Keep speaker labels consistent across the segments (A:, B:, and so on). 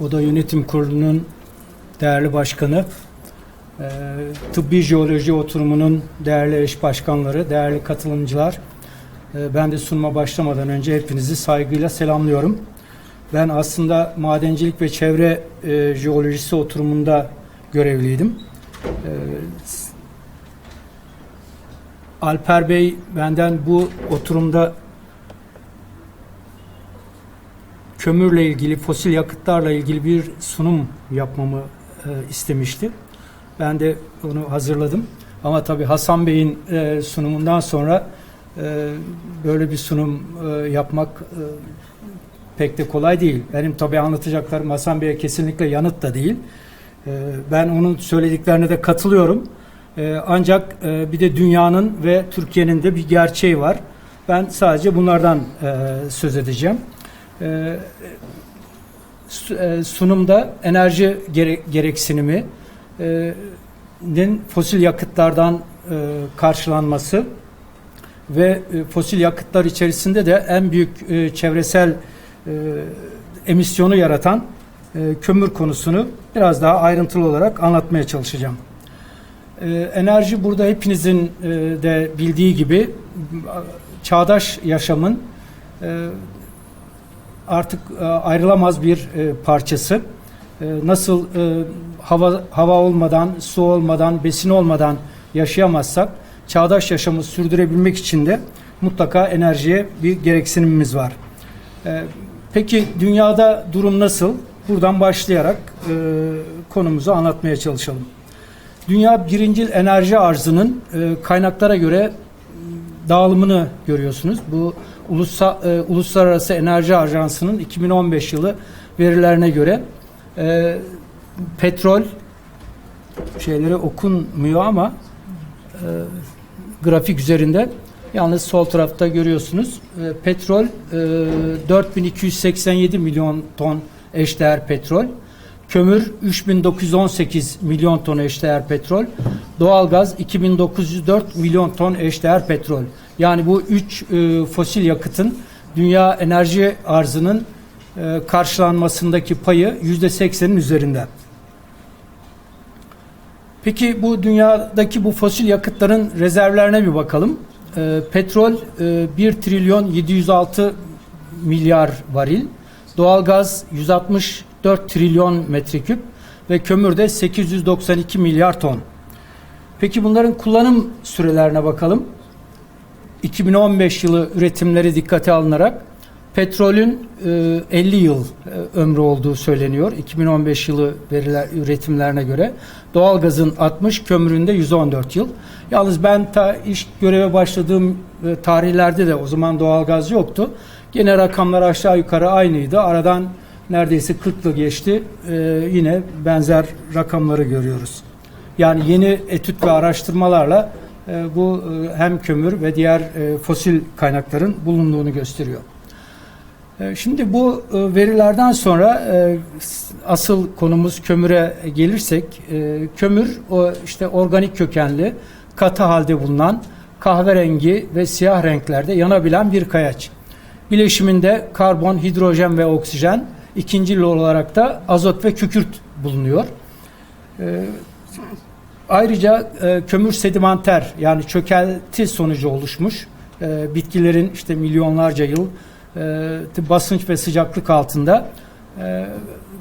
A: Oda Yönetim Kurulu'nun değerli başkanı, e, Tıbbi Jeoloji Oturumu'nun değerli eş başkanları, değerli katılımcılar, e, ben de sunuma başlamadan önce hepinizi saygıyla selamlıyorum. Ben aslında madencilik ve çevre e, jeolojisi oturumunda görevliydim. E, Alper Bey benden bu oturumda kömürle ilgili, fosil yakıtlarla ilgili bir sunum yapmamı e, istemişti. Ben de onu hazırladım. Ama tabii Hasan Bey'in e, sunumundan sonra e, böyle bir sunum e, yapmak e, pek de kolay değil. Benim tabii anlatacaklarım Hasan Bey'e kesinlikle yanıt da değil. E, ben onun söylediklerine de katılıyorum. E, ancak e, bir de dünyanın ve Türkiye'nin de bir gerçeği var. Ben sadece bunlardan e, söz edeceğim. E, su- e, sunumda enerji gere- gereksinimi, fosil yakıtlardan karşılanması ve e, fosil yakıtlar içerisinde de en büyük e, çevresel emisyonu yaratan kömür konusunu biraz daha ayrıntılı olarak anlatmaya çalışacağım. Enerji burada hepinizin de bildiği gibi çağdaş yaşamın artık e, ayrılamaz bir e, parçası. E, Nasıl hava hava olmadan, su olmadan, besin olmadan yaşayamazsak çağdaş yaşamı sürdürebilmek için de mutlaka enerjiye bir gereksinimimiz var. Peki dünyada durum nasıl? Buradan başlayarak e, konumuzu anlatmaya çalışalım. Dünya birincil enerji arzının e, kaynaklara göre dağılımını görüyorsunuz. Bu Ulusa, e, Uluslararası Enerji Ajansı'nın 2015 yılı verilerine göre e, petrol şeyleri okunmuyor ama e, grafik üzerinde yalnız sol tarafta görüyorsunuz. E, petrol e, 4287 milyon ton eşdeğer petrol. Kömür 3918 milyon ton eşdeğer petrol. Doğalgaz 2904 milyon ton eşdeğer petrol. Yani bu üç e, fosil yakıtın dünya enerji arzının e, karşılanmasındaki payı yüzde seksenin üzerinde. Peki bu dünyadaki bu fosil yakıtların rezervlerine bir bakalım. E, petrol e, 1 trilyon 706 milyar varil, doğalgaz 164 trilyon metreküp ve kömür de 892 milyar ton. Peki bunların kullanım sürelerine bakalım. 2015 yılı üretimleri dikkate alınarak petrolün e, 50 yıl e, ömrü olduğu söyleniyor. 2015 yılı veriler üretimlerine göre. Doğalgazın 60, kömürün de 114 yıl. Yalnız ben ta iş göreve başladığım e, tarihlerde de o zaman doğalgaz yoktu. Gene rakamlar aşağı yukarı aynıydı. Aradan neredeyse 40 yıl geçti. E, yine benzer rakamları görüyoruz. Yani yeni etüt ve araştırmalarla e, bu e, hem kömür ve diğer e, fosil kaynakların bulunduğunu gösteriyor. E, Şimdi bu e, verilerden sonra e, asıl konumuz kömüre gelirsek e, kömür o işte organik kökenli katı halde bulunan kahverengi ve siyah renklerde yanabilen bir kayaç. Bileşiminde karbon, hidrojen ve oksijen, ikincil olarak da azot ve kükürt bulunuyor. Ayrıca e, kömür sedimenter yani çökelti sonucu oluşmuş e, bitkilerin işte milyonlarca yıl e, basınç ve sıcaklık altında e,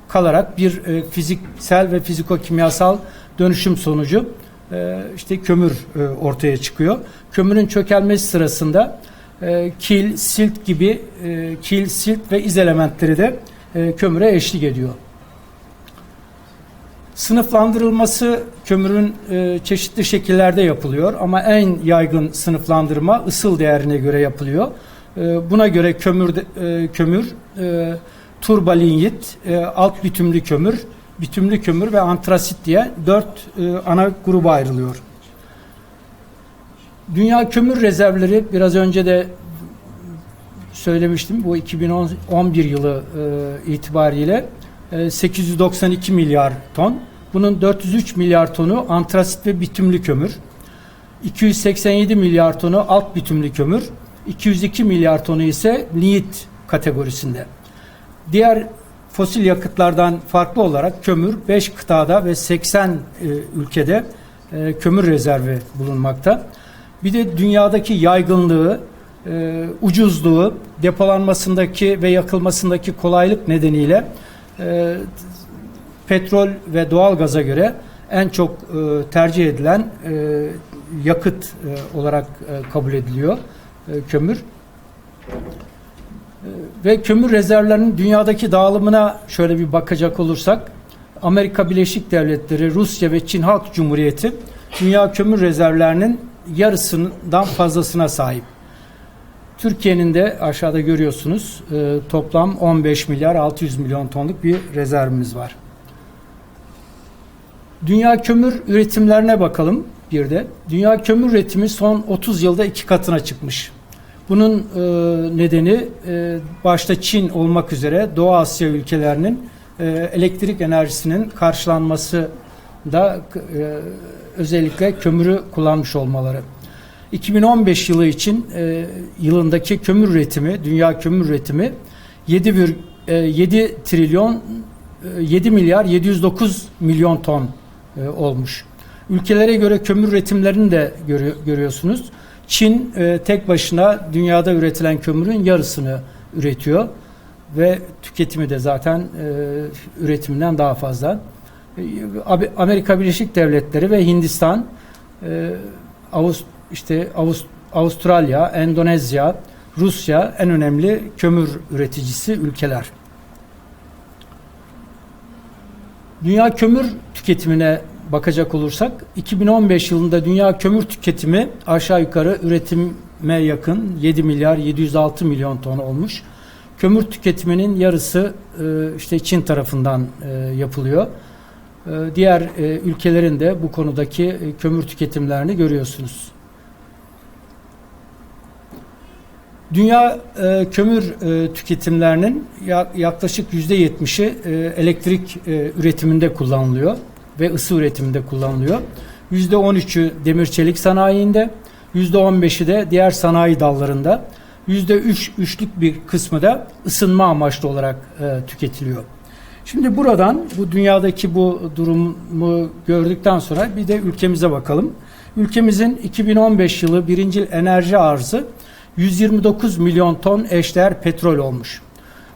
A: kalarak bir e, fiziksel ve fiziko-kimyasal dönüşüm sonucu e, işte kömür e, ortaya çıkıyor. Kömürün çökelmesi sırasında e, kil, silt gibi e, kil, silt ve iz elementleri de e, kömüre eşlik ediyor. Sınıflandırılması kömürün e, çeşitli şekillerde yapılıyor ama en yaygın sınıflandırma ısıl değerine göre yapılıyor. E, buna göre kömür e, kömür e, turbalinyit, e, alt bitumlu kömür, bitumlu kömür ve antrasit diye dört e, ana gruba ayrılıyor. Dünya kömür rezervleri biraz önce de söylemiştim bu 2011 yılı e, itibariyle 892 milyar ton. Bunun 403 milyar tonu antrasit ve bitumlu kömür. 287 milyar tonu alt bitumlu kömür. 202 milyar tonu ise lignit kategorisinde. Diğer fosil yakıtlardan farklı olarak kömür 5 kıtada ve 80 e, ülkede e, kömür rezervi bulunmakta. Bir de dünyadaki yaygınlığı, e, ucuzluğu, depolanmasındaki ve yakılmasındaki kolaylık nedeniyle e, petrol ve doğal gaza göre en çok e, tercih edilen e, yakıt olarak kabul ediliyor kömür. Ve kömür rezervlerinin dünyadaki dağılımına şöyle bir bakacak olursak Amerika Birleşik Devletleri, Rusya ve Çin Halk Cumhuriyeti dünya kömür rezervlerinin yarısından fazlasına sahip. Türkiye'nin de aşağıda görüyorsunuz e, toplam 15 milyar 600 milyon tonluk bir rezervimiz var. Dünya kömür üretimlerine bakalım bir de. Dünya kömür üretimi son 30 yılda iki katına çıkmış. Bunun e, nedeni e, başta Çin olmak üzere Doğu Asya ülkelerinin e, elektrik enerjisinin karşılanması da e, özellikle kömürü kullanmış olmaları. 2015 yılı için e, yılındaki kömür üretimi, dünya kömür üretimi 7, vir, e, 7 trilyon e, 7 milyar 709 milyon ton e, olmuş. Ülkelere göre kömür üretimlerini de görü, görüyorsunuz. Çin e, tek başına dünyada üretilen kömürün yarısını üretiyor ve tüketimi de zaten e, üretiminden daha fazla. E, Amerika Birleşik Devletleri ve Hindistan, e, Avust işte Avust Avustralya, Endonezya, Rusya en önemli kömür üreticisi ülkeler. Dünya kömür tüketimine bakacak olursak 2015 yılında dünya kömür tüketimi aşağı yukarı üretime yakın 7 milyar 706 milyon ton olmuş. Kömür tüketiminin yarısı e, işte Çin tarafından e, yapılıyor. E, diğer ülkelerin de bu konudaki kömür tüketimlerini görüyorsunuz. Dünya e, kömür e, tüketimlerinin ya, yaklaşık yüzde yetmişi e, elektrik e, üretiminde kullanılıyor ve ısı üretiminde kullanılıyor. Yüzde on üçü demir çelik sanayinde, yüzde on beşi de diğer sanayi dallarında, yüzde üç, üçlük bir kısmı da ısınma amaçlı olarak e, tüketiliyor. Şimdi buradan bu dünyadaki bu durumu gördükten sonra bir de ülkemize bakalım. Ülkemizin 2015 yılı birincil enerji arzı 129 milyon ton eşdeğer petrol olmuş.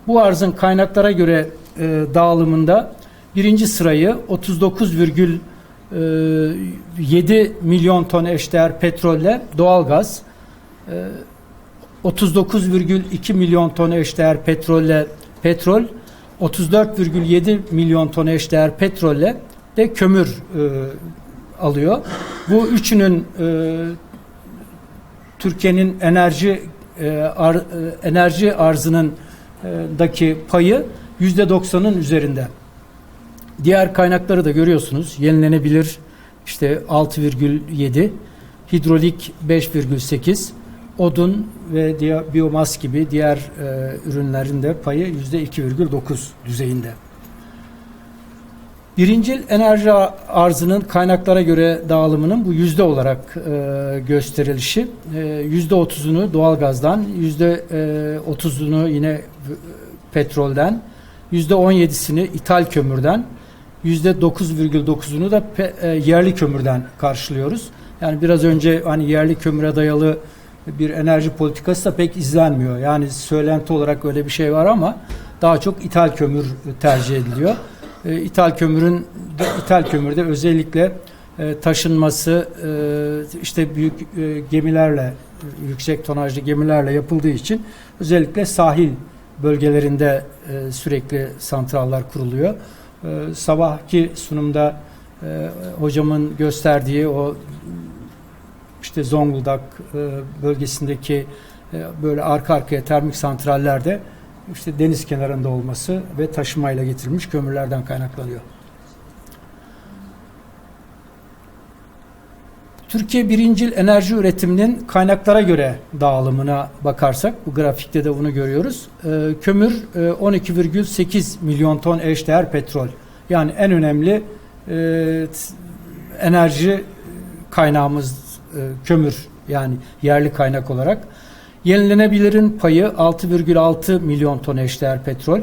A: Bu arzın kaynaklara göre e, dağılımında birinci sırayı 39,7 e, milyon ton eşdeğer petrolle doğalgaz, e, 39,2 milyon ton eşdeğer petrolle petrol, 34,7 milyon ton eşdeğer petrolle de kömür e, alıyor. Bu üçünün e, Türkiye'nin enerji e, ar, e, enerji arzının e, daki payı yüzde doksanın üzerinde. Diğer kaynakları da görüyorsunuz. Yenilenebilir işte 6,7, hidrolik 5,8, odun ve diğer biyomas gibi diğer e, ürünlerin de payı yüzde 2,9 düzeyinde. Birincil enerji arzının kaynaklara göre dağılımının bu yüzde olarak e, gösterilişi. E, yüzde otuzunu doğalgazdan, yüzde e, otuzunu yine petrolden, yüzde on yedisini ithal kömürden, yüzde dokuz virgül dokuzunu da pe, e, yerli kömürden karşılıyoruz. Yani biraz önce hani yerli kömüre dayalı bir enerji politikası da pek izlenmiyor. Yani söylenti olarak öyle bir şey var ama daha çok ithal kömür tercih ediliyor e, ithal kömürün de, ithal kömürde özellikle e, taşınması e, işte büyük e, gemilerle yüksek tonajlı gemilerle yapıldığı için özellikle sahil bölgelerinde sürekli santrallar kuruluyor. Sabahki sunumda hocamın gösterdiği o işte Zonguldak bölgesindeki böyle arka arkaya termik santrallerde işte deniz kenarında olması ve taşımayla getirilmiş kömürlerden kaynaklanıyor. Türkiye birincil enerji üretiminin kaynaklara göre dağılımına bakarsak, bu grafikte de bunu görüyoruz. Ee, kömür e, 12,8 milyon ton eşdeğer petrol. Yani en önemli e, enerji kaynağımız e, kömür yani yerli kaynak olarak. Yenilenebilirin payı 6,6 milyon ton eşdeğer petrol.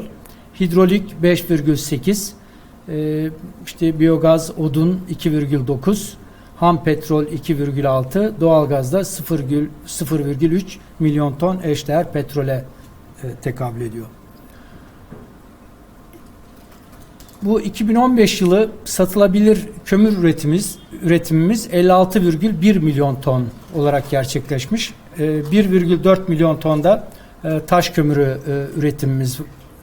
A: hidrolik 5,8, e, işte biyogaz, odun 2,9, ham petrol 2,6, doğalgazda 0,- 0,3 milyon ton eşdeğer petrole e, tekabül ediyor. Bu 2015 yılı satılabilir kömür üretimimiz üretimimiz 56,1 milyon ton olarak gerçekleşmiş. E, 1,4 milyon tonda e, taş kömürü e, üretimimiz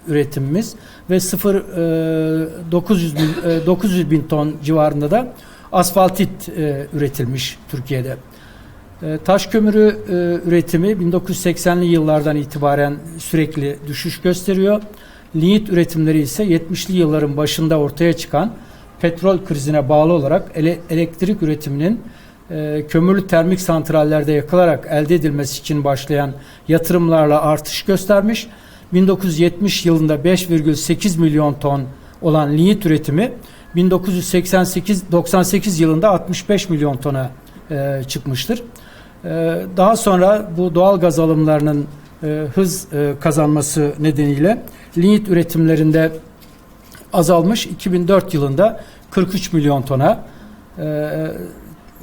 A: üretimimiz ve 0 e, 900 bin, e, 900 bin ton civarında da asfaltit üretilmiş Türkiye'de. Taş kömürü üretimi 1980'li yıllardan itibaren sürekli düşüş gösteriyor. Lignit üretimleri ise 70'li yılların başında ortaya çıkan petrol krizine bağlı olarak ele- elektrik üretiminin e, kömürlü termik santrallerde yakılarak elde edilmesi için başlayan yatırımlarla artış göstermiş. 1970 yılında 5,8 milyon ton olan lignit üretimi 1988-98 yılında 65 milyon tona e, çıkmıştır. E, daha sonra bu doğal gaz alımlarının e, hız e, kazanması nedeniyle lignit üretimlerinde azalmış. 2004 yılında 43 milyon tona e,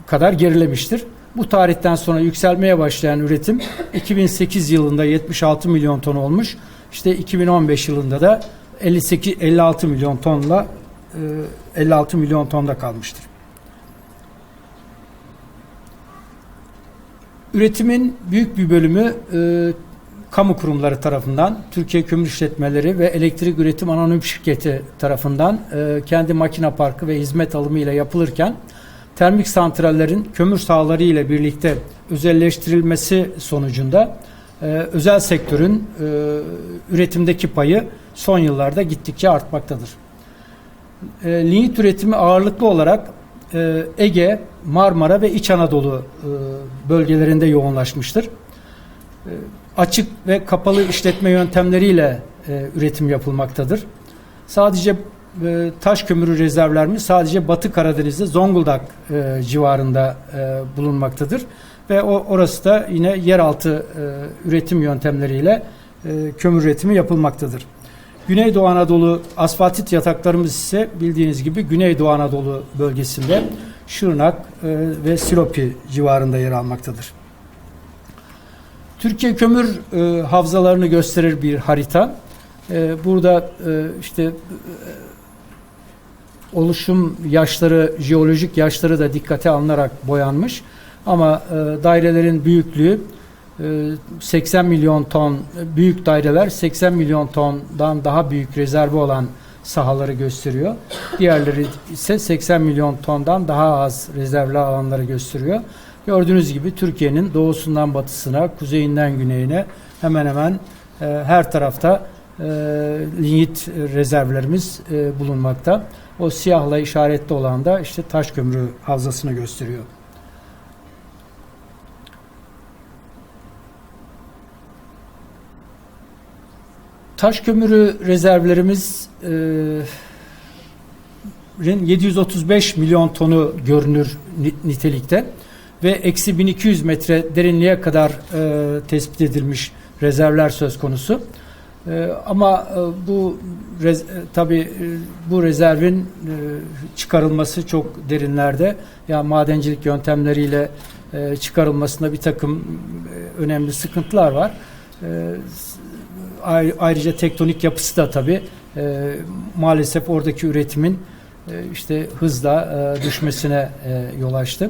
A: kadar gerilemiştir. Bu tarihten sonra yükselmeye başlayan üretim 2008 yılında 76 milyon ton olmuş. İşte 2015 yılında da 58 56 milyon tonla e, 56 milyon tonda kalmıştır. Üretimin büyük bir bölümü e, kamu kurumları tarafından, Türkiye Kömür İşletmeleri ve Elektrik Üretim Anonim Şirketi tarafından e, kendi makine parkı ve hizmet alımı ile yapılırken termik santrallerin kömür sahaları ile birlikte özelleştirilmesi sonucunda e, özel sektörün e, üretimdeki payı son yıllarda gittikçe artmaktadır. E, lignit üretimi ağırlıklı olarak e, Ege, Marmara ve İç Anadolu e, bölgelerinde yoğunlaşmıştır. E, açık ve kapalı işletme yöntemleriyle e, üretim yapılmaktadır. Sadece e, taş kömürü rezervlerimiz sadece Batı Karadeniz'de Zonguldak e, civarında e, bulunmaktadır ve o orası da yine yeraltı e, üretim yöntemleriyle e, kömür üretimi yapılmaktadır. Güneydoğu Anadolu asfaltit yataklarımız ise bildiğiniz gibi Güneydoğu Anadolu bölgesinde Şırnak e, ve Silopi civarında yer almaktadır. Türkiye kömür e, havzalarını gösterir bir harita. E, burada e, işte e, oluşum yaşları, jeolojik yaşları da dikkate alınarak boyanmış. Ama e, dairelerin büyüklüğü e, 80 milyon ton büyük daireler 80 milyon tondan daha büyük rezervi olan sahaları gösteriyor. Diğerleri ise 80 milyon tondan daha az rezervli alanları gösteriyor. Gördüğünüz gibi Türkiye'nin doğusundan batısına, kuzeyinden güneyine hemen hemen e, her tarafta e, lignit rezervlerimiz e, bulunmakta. O siyahla işaretli olan da işte taş kömürü havzasını gösteriyor. Taş kömürü rezervlerimiz e, 735 milyon tonu görünür nitelikte ve eksi 1200 metre derinliğe kadar e, tespit edilmiş rezervler söz konusu. E, ama e, bu e, tabi e, bu rezervin çıkarılması çok derinlerde. Yani madencilik yöntemleriyle çıkarılmasında bir takım önemli sıkıntılar var. Ayrıca tektonik yapısı da tabi maalesef oradaki üretimin işte hızla düşmesine yol açtı.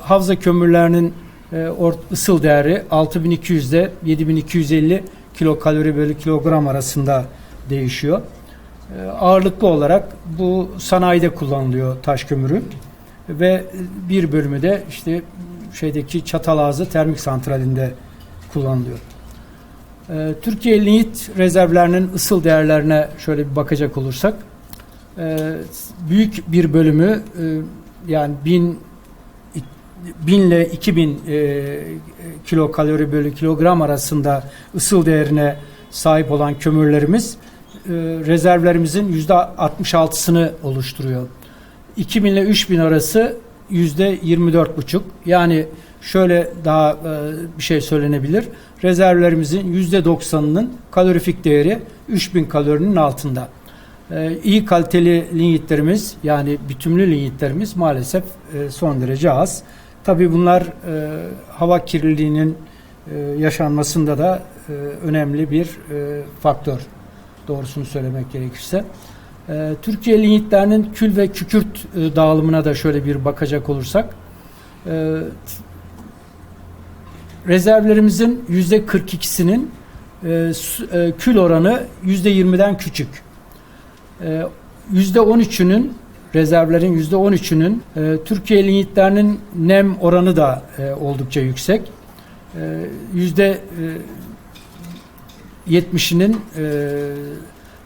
A: Havza kömürlerinin e, ısıl değeri 6200 ile 7250 kilokalori bölü kilogram arasında değişiyor. E, ağırlıklı olarak bu sanayide kullanılıyor taş kömürü ve bir bölümü de işte şeydeki Çatalazı termik santralinde kullanılıyor. E, Türkiye lignit rezervlerinin ısıl değerlerine şöyle bir bakacak olursak e, büyük bir bölümü e, yani 1000 1000 ile 2000 e, kilo kalori bölü kilogram arasında ısıl değerine sahip olan kömürlerimiz e, rezervlerimizin yüzde 66'sını oluşturuyor. 2000 ile 3000 arası yüzde 24,5 yani şöyle daha e, bir şey söylenebilir. Rezervlerimizin %90'ının kalorifik değeri 3000 kalorinin altında. E, iyi kaliteli linyitlerimiz yani bütünlü linyitlerimiz maalesef e, son derece az. Tabii bunlar e, hava kirliliğinin e, yaşanmasında da e, önemli bir e, faktör. Doğrusunu söylemek gerekirse. E, Türkiye linyitlerinin kül ve kükürt e, dağılımına da şöyle bir bakacak olursak e, rezervlerimizin yüzde 42'sinin e, e, kül oranı yüzde 20'den küçük. E, Yüzde 13'ünün rezervlerin yüzde 13'ünün e, Türkiye linyitlerinin nem oranı da e, oldukça yüksek. E, Yüzde e, 70'inin e,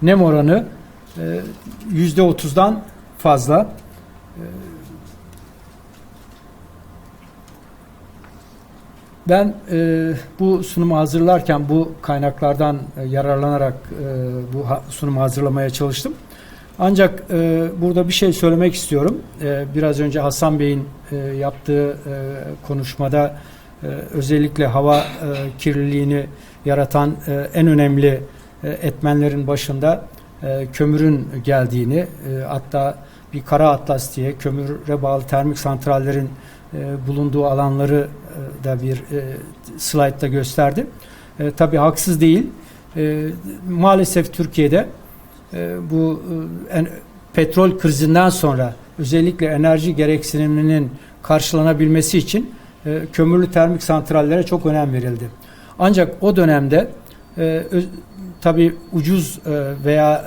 A: nem oranı e, yüzde 30'dan fazla. E, Ben e, bu sunumu hazırlarken bu kaynaklardan e, yararlanarak e, bu ha- sunumu hazırlamaya çalıştım. Ancak e, burada bir şey söylemek istiyorum. E, biraz önce Hasan Bey'in e, yaptığı e, konuşmada e, özellikle hava e, kirliliğini yaratan e, en önemli e, etmenlerin başında e, kömürün geldiğini, e, hatta bir kara atlas diye kömüre bağlı termik santrallerin e, bulunduğu alanları e, da bir e, slaytta gösterdi. E, tabii haksız değil. E, maalesef Türkiye'de bu e, petrol krizinden sonra özellikle enerji gereksiniminin karşılanabilmesi için e, kömürlü termik santrallere çok önem verildi. Ancak o dönemde e, tabii ucuz e, veya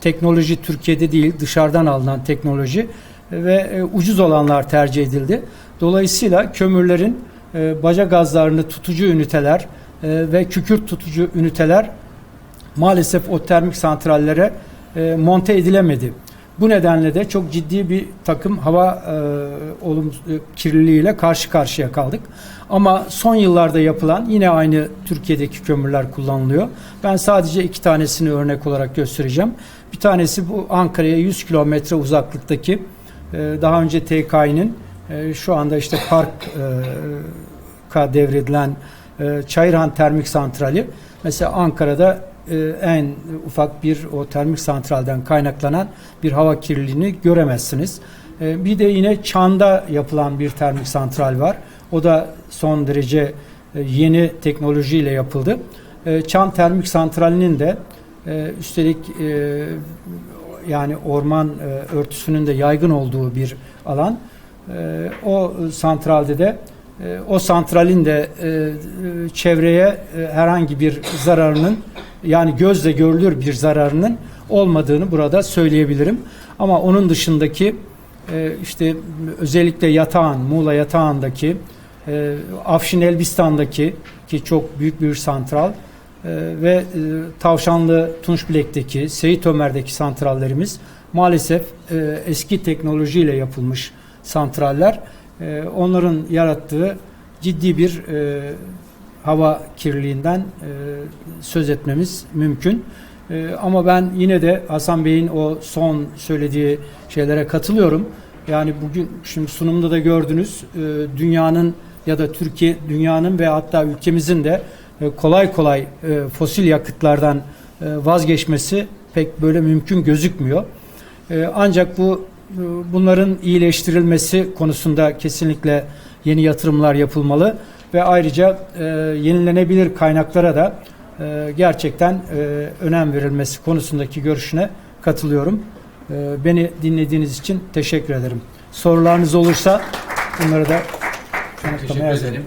A: teknoloji Türkiye'de değil dışarıdan alınan teknoloji ve ucuz olanlar tercih edildi. Dolayısıyla kömürlerin e, baca gazlarını tutucu üniteler ve kükürt tutucu üniteler maalesef o termik santrallere e, monte edilemedi. Bu nedenle de çok ciddi bir takım hava e, olum e, kirliliğiyle karşı karşıya kaldık. Ama son yıllarda yapılan yine aynı Türkiye'deki kömürler kullanılıyor. Ben sadece iki tanesini örnek olarak göstereceğim. Bir tanesi bu Ankara'ya 100 kilometre uzaklıktaki e, daha önce TKİ'nin e, şu anda işte park e, devredilen e, Çayırhan Termik Santrali mesela Ankara'da en ufak bir o termik santralden kaynaklanan bir hava kirliliğini göremezsiniz. E, bir de yine Çan'da yapılan bir termik santral var. O da son derece e, yeni teknolojiyle yapıldı. E, Çan Termik Santrali'nin de e, üstelik e, yani orman e, örtüsünün de yaygın olduğu bir alan. E, o santralde de e, o santralin de e, e, çevreye e, herhangi bir zararının yani gözle görülür bir zararının olmadığını burada söyleyebilirim. Ama onun dışındaki e, işte özellikle Yatağan, Muğla Yatağan'daki e, Afşin Elbistan'daki ki çok büyük bir santral e, ve Tavşanlı Tunçbilek'teki, Seyit Ömer'deki santrallerimiz maalesef eski teknolojiyle yapılmış santraller. Onların yarattığı ciddi bir hava kirliliğinden e, söz etmemiz mümkün. E, ama ben yine de Hasan Bey'in o son söylediği şeylere katılıyorum. Yani bugün şimdi sunumda da gördünüz e, dünyanın ya da Türkiye dünyanın ve hatta ülkemizin de e, kolay kolay e, fosil yakıtlardan e, vazgeçmesi pek böyle mümkün gözükmüyor. E, ancak bu e, bunların iyileştirilmesi konusunda kesinlikle yeni yatırımlar yapılmalı ve ayrıca e, yenilenebilir kaynaklara da e, gerçekten e, önem verilmesi konusundaki görüşüne katılıyorum. E, beni dinlediğiniz için teşekkür ederim. Sorularınız olursa bunları da
B: Teşekkür ederim.